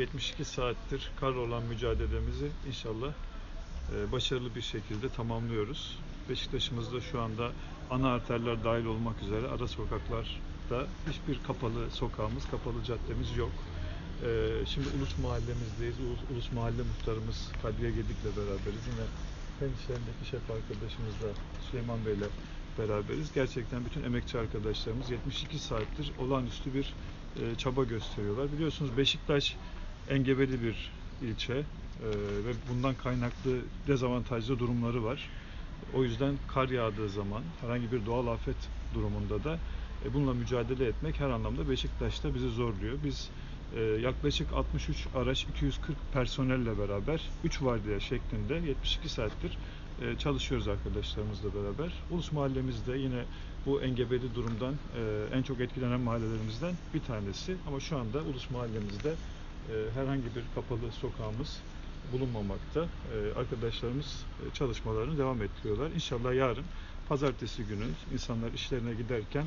72 saattir karla olan mücadelemizi inşallah e, başarılı bir şekilde tamamlıyoruz. Beşiktaş'ımızda şu anda ana arterler dahil olmak üzere ara sokaklarda hiçbir kapalı sokağımız, kapalı caddemiz yok. E, Şimdi Ulus Mahallemizdeyiz. Ulus, Ulus Mahalle Muhtarımız Kadriye Gedik'le beraberiz. Yine fen işlerindeki şef arkadaşımız da Süleyman Bey'le beraberiz. Gerçekten bütün emekçi arkadaşlarımız 72 saattir olağanüstü bir e, çaba gösteriyorlar. Biliyorsunuz Beşiktaş engebeli bir ilçe e, ve bundan kaynaklı dezavantajlı durumları var. O yüzden kar yağdığı zaman herhangi bir doğal afet durumunda da e, bununla mücadele etmek her anlamda Beşiktaş'ta bizi zorluyor. Biz e, yaklaşık 63 araç 240 personelle beraber 3 vardiya şeklinde 72 saattir e, çalışıyoruz arkadaşlarımızla beraber. Ulus mahallemizde yine bu engebeli durumdan e, en çok etkilenen mahallelerimizden bir tanesi. Ama şu anda Ulus mahallemizde herhangi bir kapalı sokağımız bulunmamakta. E, arkadaşlarımız e, çalışmalarını devam ettiriyorlar. İnşallah yarın pazartesi günü insanlar işlerine giderken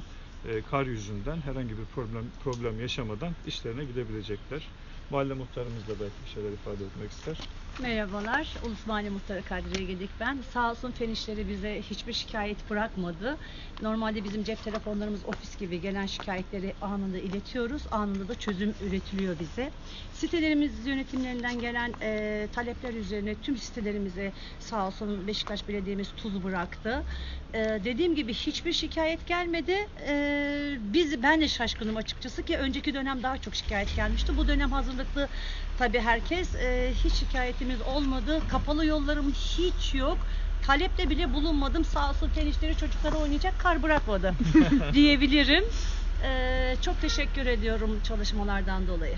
e, kar yüzünden herhangi bir problem problem yaşamadan işlerine gidebilecekler. Mahalle muhtarımız da belki bir şeyler ifade etmek ister. Merhabalar, Ulus Mahalle Muhtarı Kadriye Gedik ben. Sağ olsun fen işleri bize hiçbir şikayet bırakmadı. Normalde bizim cep telefonlarımız ofis gibi gelen şikayetleri anında iletiyoruz. Anında da çözüm üretiliyor bize. Sitelerimiz yönetimlerinden gelen e, talepler üzerine tüm sitelerimize sağ olsun Beşiktaş Belediye'miz tuz bıraktı. E, dediğim gibi hiçbir şikayet gelmedi. E, biz ben de şaşkınım açıkçası ki önceki dönem daha çok şikayet gelmişti. Bu dönem hazırlıklı tabii herkes e, hiç şikayetimiz olmadı. Kapalı yollarım hiç yok. Talepte bile bulunmadım. Sağ olsun fen işleri çocuklara oynayacak kar bırakmadı diyebilirim. E, çok teşekkür ediyorum çalışmalardan dolayı.